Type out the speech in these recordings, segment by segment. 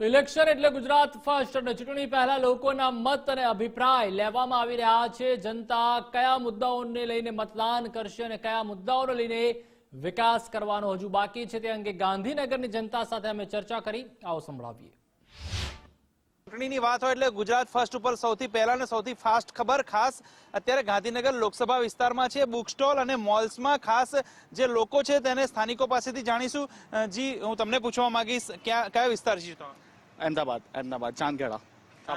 તો ઇલેક્શન એટલે ગુજરાત ફર્સ્ટ અને ચૂંટણી પહેલા લોકોના મત અને અભિપ્રાય લેવામાં આવી રહ્યા છે. જનતા કયા મુદ્દાઓને લઈને મતદાન કરશે અને કયા મુદ્દાઓને લઈને વિકાસ કરવાનો હજુ બાકી છે તે અંગે ગાંધીનગરની જનતા સાથે અમે ચર્ચા કરી. આવો સંભળાવીએ. ચૂંટણીની વાત હોય એટલે ગુજરાત ફર્સ્ટ ઉપર સૌથી પહેલા અને સૌથી ફાસ્ટ ખબર. ખાસ અત્યારે ગાંધીનગર લોકસભા વિસ્તારમાં છે, બુક સ્ટોલ અને મોલ્સમાં. ખાસ જે લોકો છે તેને સ્થાનિકો પાસેથી જાણીશું. જી, હું તમને પૂછવા માંગીશ, ક્યાં, કયા વિસ્તાર છે તમારો? अहमदाबाद अहमदाबाद चांदखेड़ा અ,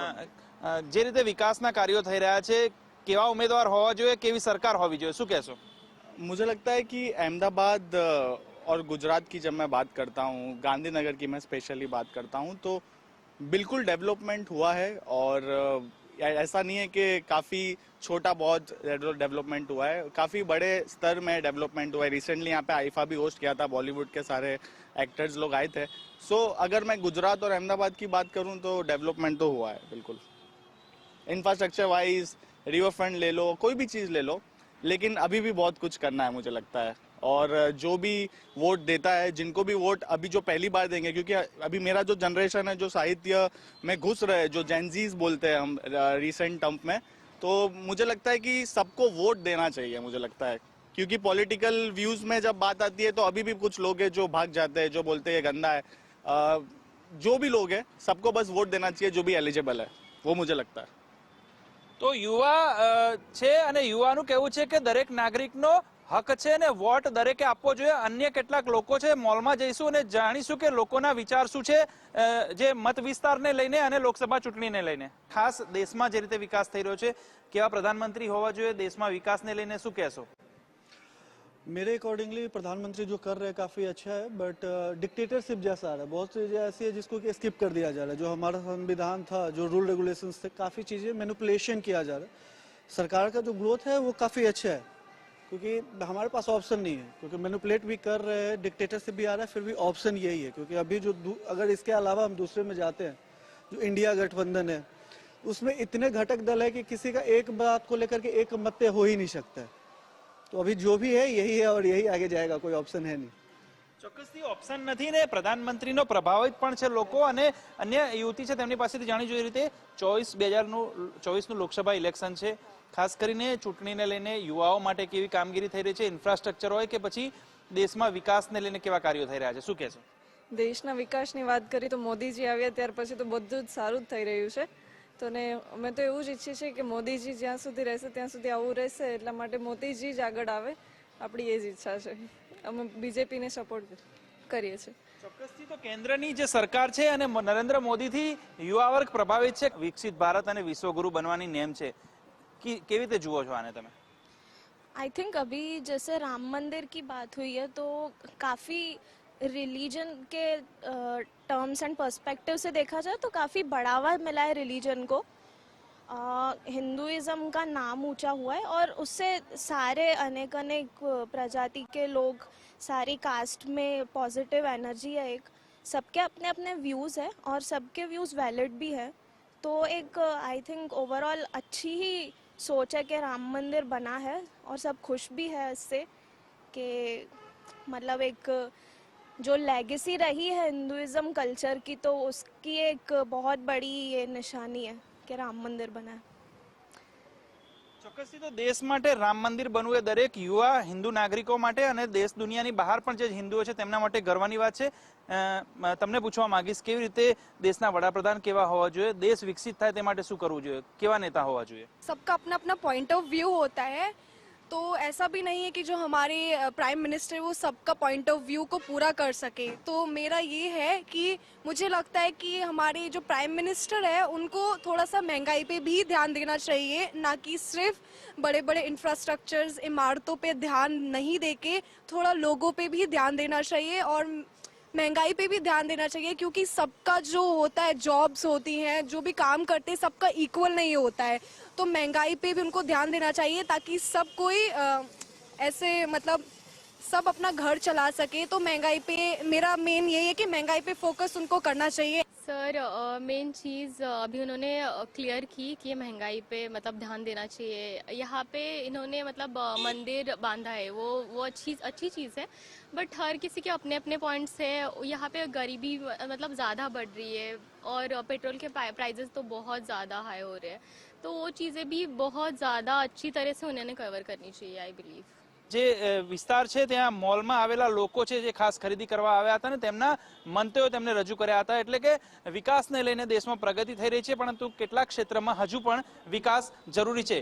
અ, જે રીતે વિકાસના કાર્યો થઈ રહ્યા છે કેવા ઉમેદવાર હોવા જોઈએ કેવી સરકાર હોવી જોઈએ શું કહેશો मुझे लगता है कि अहमदाबाद अ, और गुजरात की जब मैं बात करता हूँ गांधीनगर की मैं स्पेशली बात करता हूँ तो बिल्कुल डेवलपमेंट हुआ है और अ, ऐसा नहीं है कि काफ़ी छोटा बहुत डेवलपमेंट हुआ है। काफ़ी बड़े स्तर में डेवलपमेंट हुआ है। रिसेंटली यहाँ पे आईफा भी होस्ट किया था बॉलीवुड के सारे एक्टर्स लोग आए थे। सो so, अगर मैं गुजरात और अहमदाबाद की बात करूँ तो डेवलपमेंट तो हुआ है बिल्कुल। इंफ्रास्ट्रक्चर वाइज रिवर फ्रंट ले लो कोई भी चीज़ ले लो लेकिन अभी भी बहुत कुछ करना है मुझे लगता है। और जो भी वोट देता है जिनको भी वोट अभी जो पहली बार देंगे क्योंकि अभी मेरा जो जनरेशन है जो साहित्य में घुस रहे हैं जो जेंजीज बोलते हैं हम रिसेंट टर्म में तो मुझे लगता है कि सबको वोट देना चाहिए मुझे लगता है क्योंकि पॉलिटिकल व्यूज में जब बात आती है तो अभी भी कुछ लोग हैं जो भाग जाते हैं जो बोलते हैं गंदा है अ, जो भी लोग हैं सबको बस वोट देना चाहिए जो भी एलिजिबल है वो मुझे लगता है તો યુવા અ, છે અને યુવાનું કહેવું છે કે દરેક નાગરિકનો હક છે ને વોટ દરેકે આપવો જોઈએ અન્ય કેટલાક લોકો છે મોલમાં જઈશું અને જાણીશું કે લોકોના વિચાર શું છે અ, જે મત વિસ્તારને લઈને અને લોકસભા ચૂંટણીને લઈને ખાસ દેશમાં જે રીતે વિકાસ થઈ રહ્યો છે કેવા પ્રધાનમંત્રી હોવા જોઈએ દેશમાં વિકાસને લઈને શું કહેશો मेरे अकॉर्डिंगली प्रधानमंत्री जो कर रहे हैं काफ़ी अच्छा है बट डिक्टेटरशिप जैसा आ रहा है बहुत चीज़ें ऐसी है जिसको कि स्किप कर दिया जा रहा है जो हमारा संविधान था जो रूल रेगुलेशंस थे काफ़ी चीज़ें मैनिपुलेशन किया जा रहा है सरकार का जो ग्रोथ है वो काफ़ी अच्छा है क्योंकि हमारे पास ऑप्शन नहीं है क्योंकि मैनिपुलेट भी कर रहे हैं डिक्टेटरशिप भी आ रहा है फिर भी ऑप्शन यही है क्योंकि अभी जो दू- अगर इसके अलावा हम दूसरे में जाते हैं जो इंडिया गठबंधन है उसमें इतने घटक दल है कि किसी का एक बात को लेकर के एक मत हो ही नहीं सकता है तो अभी जो भी है यही है और यही आगे जाएगा कोई ऑप्शन है नहीं ચોક્કસથી ઓપ્શન નથી ને પ્રધાનમંત્રીનો પ્રભાવિત પણ છે લોકો અને અન્ય યુવતી છે તેમની પાસેથી જાણી જોઈએ રીતે ચોવીસ બે હજારનું ચોવીસનું લોકસભા ઇલેક્શન છે ખાસ કરીને ચૂંટણીને લઈને યુવાઓ માટે કેવી કામગીરી થઈ રહી છે ઇન્ફ્રાસ્ટ્રક્ચર હોય કે પછી દેશમાં વિકાસને લઈને કેવા કાર્યો થઈ રહ્યા છે? શું કહેશો દેશના વિકાસની વાત કરી તો મોદીજી આવ્યા ત્યાર પછી તો બધું જ સારું જ થઈ રહ્યું છે. તો ને અમે તો એવું જ ઈચ્છીએ છીએ કે મોદીજી જ્યાં સુધી રહેશે ત્યાં સુધી આવું રહેશે એટલા માટે મોદીજી જ આગળ આવે. આપણી એ જ ઈચ્છા છે. અમે બીજેપીને સપોર્ટ કરીએ છીએ. ચોક્કસથી તો કેન્દ્રની જે સરકાર છે અને નરેન્દ્ર મોદીથી યુવા વર્ગ પ્રભાવિત છે. વિકસિત ભારત અને વિશ્વગુરુ બનવાની નેમ છે. કેવી રીતે જુઓ છો આને તમે आई थिंक अभी जैसे राम मंदिर की बात हुई है तो काफ़ी रिलीजन के टर्म्स एंड पर्सपेक्टिव से देखा जाए तो काफ़ी बढ़ावा मिला है रिलीजन को हिंदुइज्म का नाम ऊंचा हुआ है और उससे सारे अनेक अनेक प्रजाति के लोग सारी कास्ट में पॉजिटिव एनर्जी है एक सबके अपने अपने व्यूज़ है और सबके व्यूज़ वैलिड भी है तो एक आई थिंक ओवरऑल अच्छी ही सोच है कि राम मंदिर बना है और सब खुश भी है इससे कि मतलब एक जो लेगेसी रही है हिंदुज़म कल्चर की तो उसकी एक बहुत बड़ी ये निशानी है कि राम मंदिर बना है। તો દેશ માટે રામ મંદિર બનવું એ દરેક યુવા, હિન્દુ નાગરિકો માટે અને દેશ દુનિયાની બહાર પણ જે હિન્દુઓ છે તેમના માટે ગર્વની વાત છે. તમને પૂછવા માંગીશ, કેવી રીતે દેશના વડાપ્રધાન કેવા હોવા જોઈએ? દેશ વિકસિત થાય તે માટે શું કરવું જોઈએ? કેવા નેતા હોવા જોઈએ? સબકા અપના અપના પોઈન્ટ ઓફ વ્યૂ હોતા હૈ. तो ऐसा भी नहीं है कि जो हमारे प्राइम मिनिस्टर वो सबका पॉइंट ऑफ़ व्यू को पूरा कर सके। तो मेरा ये है कि मुझे लगता है कि हमारे जो प्राइम मिनिस्टर है, उनको थोड़ा सा महँगाई पे भी ध्यान देना चाहिए, ना कि सिर्फ़ बड़े बड़े इंफ्रास्ट्रक्चर्स इमारतों पे ध्यान नहीं देके थोड़ा लोगों पे भी ध्यान देना चाहिए और महँगाई पे भी ध्यान देना चाहिए क्योंकि सबका जो होता है जॉब्स होती हैं जो भी काम करते हैं सबका इक्वल नहीं होता है। तो महँगाई पे भी उनको ध्यान देना चाहिए ताकि सब कोई आ, ऐसे मतलब सब अपना घर चला सके तो महँगाई पे, मेरा मेन यही है कि महँगाई पे फोकस उनको करना चाहिए। सर मेन चीज़ अभी उन्होंने क्लियर की कि महँगाई पे मतलब ध्यान देना चाहिए। यहाँ पे इन्होंने मतलब मंदिर बांधा है, वो वो अच्छी अच्छी चीज़ है। बट हर किसी के अपने अपने पॉइंट्स है। यहाँ पे गरीबी मतलब ज़्यादा बढ़ रही है और पेट्रोल के प्राइजेस तो बहुत ज़्यादा हाई हो रहे हैं। तो वो चीज़ें भी बहुत ज़्यादा अच्छी तरह से उन्होंने कवर करनी चाहिए आई बिलीव જે વિસ્તાર છે ત્યાં મોલમાં આવેલા લોકો છે જે ખાસ ખરીદી કરવા આવ્યા હતા ને તેમના મંતવ્યો તેમને રજૂ કર્યા હતા. એટલે કે વિકાસને લઈને દેશમાં પ્રગતિ થઈ રહી છે, પરંતુ કેટલાક ક્ષેત્રમાં હજુ પણ વિકાસ જરૂરી છે.